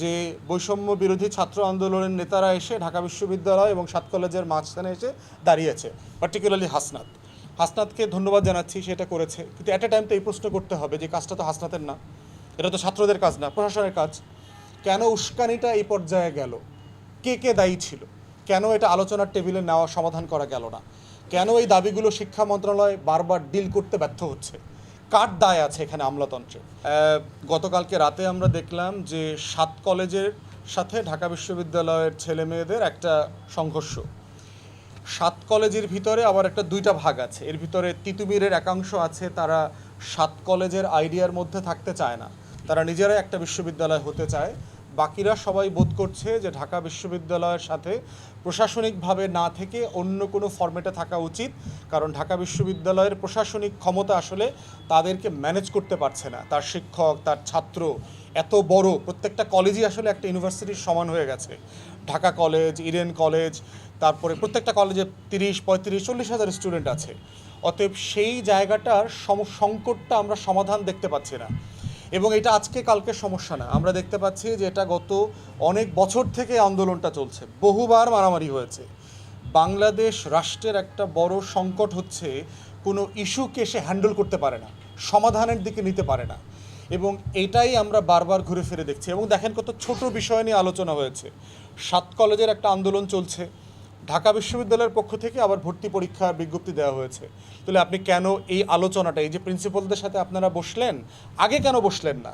যে বৈষম্য বিরোধী ছাত্র আন্দোলনের নেতারা এসে ঢাকা বিশ্ববিদ্যালয় এবং সাত কলেজের মাঝখানে এসে দাঁড়িয়েছে পার্টিকুলারলি হাসনাত। হাসনাতকে ধন্যবাদ জানাচ্ছি সেটা করেছে। কিন্তু অ্যাট এ টাইম তো এই প্রশ্ন করতে হবে যে কাজটা তো হাসনাতের না। এটা তো ছাত্রদের কাজ না, প্রশাসনের কাজ। কেন উস্কানিটা এই পর্যায়ে গেল? কে কে দায়ী ছিল? কেন এটা আলোচনার টেবিলে নেওয়া সমাধান করা গেল না? কেন এই দাবিগুলো শিক্ষা মন্ত্রণালয় বারবার ডিল করতে ব্যর্থ হচ্ছে? কার দায় আছে এখানে আমলাতন্ত্রে গতকালকে রাতে আমরা দেখলাম যে সাত কলেজের সাথে ঢাকা বিশ্ববিদ্যালয়ের ছেলে মেয়েদের একটা সংঘর্ষ। সাত কলেজের ভিতরে আবার একটা দুইটা ভাগ আছে। এর ভিতরে তিতুমিরের একাংশ আছে, তারা সাত কলেজের আইডিয়ার মধ্যে থাকতে চায় না। তারা নিজেরাই একটা বিশ্ববিদ্যালয় হতে চায়। বাকিরা সবাই বোধ করছে যে ঢাকা বিশ্ববিদ্যালয়ের সাথে প্রশাসনিকভাবে না থেকে অন্য কোনো ফর্মেটে থাকা উচিত, কারণ ঢাকা বিশ্ববিদ্যালয়ের প্রশাসনিক ক্ষমতা আসলে তাদেরকে ম্যানেজ করতে পারছে না। তার শিক্ষক, তার ছাত্র, এত বড় প্রত্যেকটা কলেজই আসলে একটা ইউনিভার্সিটির সমান হয়ে গেছে। ঢাকা কলেজ, ইডেন কলেজ, তারপরে প্রত্যেকটা কলেজে তিরিশ, পঁয়ত্রিশ, চল্লিশ হাজার স্টুডেন্ট আছে। অতএব সেই জায়গাটার সম, সংকটটা আমরা সমাধান দেখতে পাচ্ছি না। এবং এটা আজকে, কালকে সমস্যা না। আমরা দেখতে পাচ্ছি যে এটা গত অনেক বছর থেকে আন্দোলনটা চলছে। বহুবার মারামারি হয়েছে। বাংলাদেশ রাষ্ট্রের একটা বড় সংকট হচ্ছে, কোনো ইস্যুকে সে হ্যান্ডেল করতে পারে না, সমাধানের দিকে নিতে পারে না। এবং এটাই আমরা বারবার ঘুরে ফিরে দেখছি। এবং দেখেন কত ছোট বিষয় নিয়ে আলোচনা হয়েছে। সাত কলেজের একটা আন্দোলন চলছে। ঢাকা বিশ্ববিদ্যালয়ের পক্ষ থেকে আবার ভর্তি পরীক্ষার বিজ্ঞপ্তি দেওয়া হয়েছে। তাহলে আপনি কেন এই আলোচনাটা, এই যে প্রিন্সিপালদের সাথে আপনারা বসলেন, আগে কেন বসলেন না?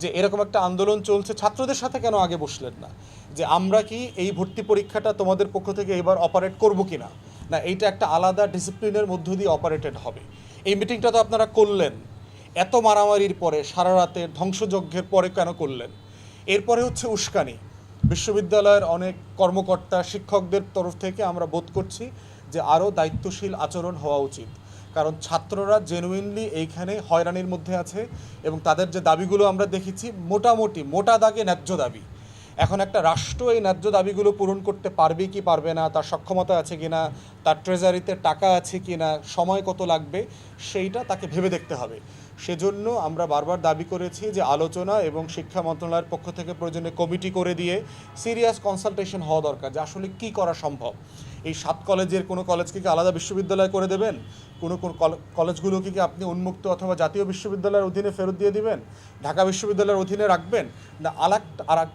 যে এরকম একটা আন্দোলন চলছে, ছাত্রদের সাথে কেন আগে বসলেন না? যে আমরা কি এই ভর্তি পরীক্ষাটা তোমাদের পক্ষ থেকে এবার অপারেট করব কি না না এইটা একটা আলাদা ডিসিপ্লিনের মধ্য দিয়ে অপারেটেড হবে। এই মিটিংটা তো আপনারা করলেন। এত মারামারির পরে সারা রাতের ধ্বংসযজ্ঞের পরে কেন করলেন? এরপরে হচ্ছে উস্কানি। বিশ্ববিদ্যালয়ের অনেক কর্মকর্তা, শিক্ষকদের তরফ থেকে আমরা বোধ করছি যে আরও দায়িত্বশীল আচরণ হওয়া উচিত। কারণ ছাত্ররা জেনুইনলি এইখানে হয়রানির মধ্যে আছে এবং তাদের যে দাবিগুলো আমরা দেখেছি মোটামুটি, মোটা দাগে ন্যায্য দাবি। এখন একটা রাষ্ট্র এই ন্যায্য দাবিগুলো পূরণ করতে পারবে কি পারবে না, তার সক্ষমতা আছে কি না তার ট্রেজারিতে টাকা আছে কি না সময় কত লাগবে, সেইটা তাকে ভেবে দেখতে হবে। সেজন্য আমরা বারবার দাবি করেছি যে আলোচনা এবং শিক্ষা মন্ত্রণালয়ের পক্ষ থেকে প্রয়োজনে কমিটি করে দিয়ে সিরিয়াস কনসালটেশন হওয়া দরকার যে আসলে কী করা সম্ভব। এই সাত কলেজের কোনো কলেজকে কি আলাদা বিশ্ববিদ্যালয় করে দেবেন? কোনো কোন কল- কলেজগুলোকে কি আপনি উন্মুক্ত অথবা জাতীয় বিশ্ববিদ্যালয়ের অধীনে ফেরত দিয়ে দিবেন? ঢাকা বিশ্ববিদ্যালয়ের অধীনে রাখবেন? না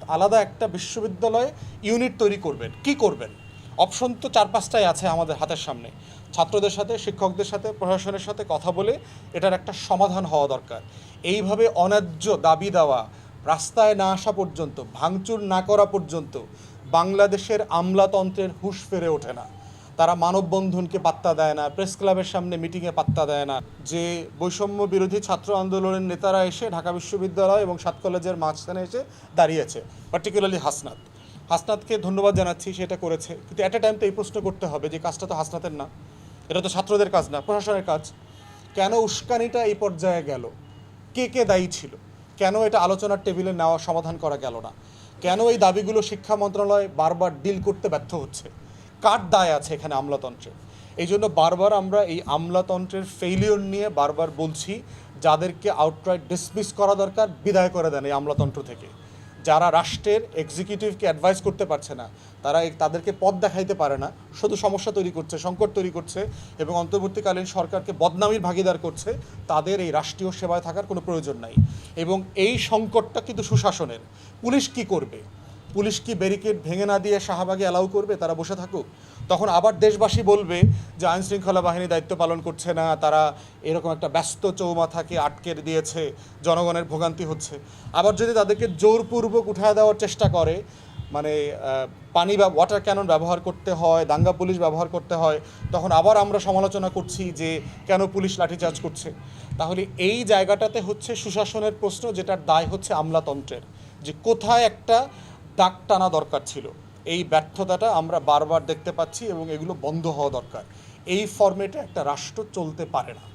আলাদা একটা বিশ্ববিদ্যালয় ইউনিট তৈরি করবেন? কি করবেন? অপশন তো চার পাঁচটাই আছে আমাদের হাতের সামনে। ছাত্রদের সাথে, শিক্ষকদের সাথে, প্রশাসনের সাথে কথা বলে এটার একটা সমাধান হওয়া দরকার। এইভাবে অন্যায্য দাবি দেওয়া, রাস্তায় না আসা পর্যন্ত, ভাঙচুর না করা পর্যন্ত বাংলাদেশের আমলাতন্ত্রের হুঁশ ফেরে ওঠে না। তারা মানববন্ধনকে পাত্তা দেয় না, প্রেস ক্লাবের সামনে মিটিংয়ে পাত্তা দেয় না। যে বৈষম্য বিরোধী ছাত্র আন্দোলনের নেতারা এসে ঢাকা বিশ্ববিদ্যালয় এবং সাত কলেজের মাঝখানে এসে দাঁড়িয়েছে পার্টিকুলারলি হাসনাত। হাসনাতকে ধন্যবাদ জানাচ্ছি, সেটা করেছে। কিন্তু অ্যাট এ টাইম তো এই প্রশ্ন করতে হবে যে কাজটা তো হাসনাতের না। এটা তো ছাত্রদের কাজ না, প্রশাসনের কাজ। কেন উস্কানিটা এই পর্যায়ে গেল? কে কে দায়ী ছিল? কেন এটা আলোচনার টেবিলে নেওয়া, সমাধান করা গেল না? কেন এই দাবিগুলো শিক্ষা মন্ত্রণালয় বারবার ডিল করতে ব্যর্থ হচ্ছে? কার দায় আছে এখানে আমলাতন্ত্রে? এই জন্য বারবার আমরা এই আমলাতন্ত্রের ফেইলিওর নিয়ে বারবার বলছি, যাদেরকে আউটরাইট ডিসমিস করা দরকার, বিদায় করে দেন এই আমলাতন্ত্র থেকে। যারা রাষ্ট্রের এক্সিকিউটিভকে অ্যাডভাইস করতে পারছে না, তারা তাদেরকে পথ দেখাইতে পারে না, শুধু সমস্যা তৈরি করছে, সংকট তৈরি করছে এবং অন্তর্বর্তীকালীন সরকারকে বদনামির ভাগিদার করছে, তাদের এই রাষ্ট্রীয় সেবায় থাকার কোনো প্রয়োজন নাই। এবং এই সংকটটা কিন্তু সুশাসনের। পুলিশ কি করবে? পুলিশ কি ব্যারিকেড ভেঙে না দিয়ে শাহবাগে অ্যালাউ করবে? তারা বসে থাকুক। তখন আবার দেশবাসী বলবে যে আইন শৃঙ্খলা বাহিনী দায়িত্ব পালন করছে না, তারা এরকম একটা ব্যস্ত চৌমাথাকে আটকে দিয়েছে, জনগণের ভোগান্তি হচ্ছে। আবার যদি তাদেরকে জোরপূর্বক উঠায় দেওয়ার চেষ্টা করে মানে পানি বা ওয়াটার ক্যানন ব্যবহার করতে হয়, দাঙ্গা পুলিশ ব্যবহার করতে হয়, তখন আবার আমরা সমালোচনা করছি যে কেন পুলিশ লাঠিচার্জ করছে। তাহলে এই জায়গাটাতে হচ্ছে সুশাসনের প্রশ্ন, যেটার দায় হচ্ছে আমলাতন্ত্রের, যে কোথায় একটা দাগ টানা দরকার ছিল। এই ব্যর্থতাটা আমরা বারবার দেখতে পাচ্ছি এবং এগুলো বন্ধ হওয়া দরকার। এই ফর্মেটে একটা রাষ্ট্র চলতে পারে না।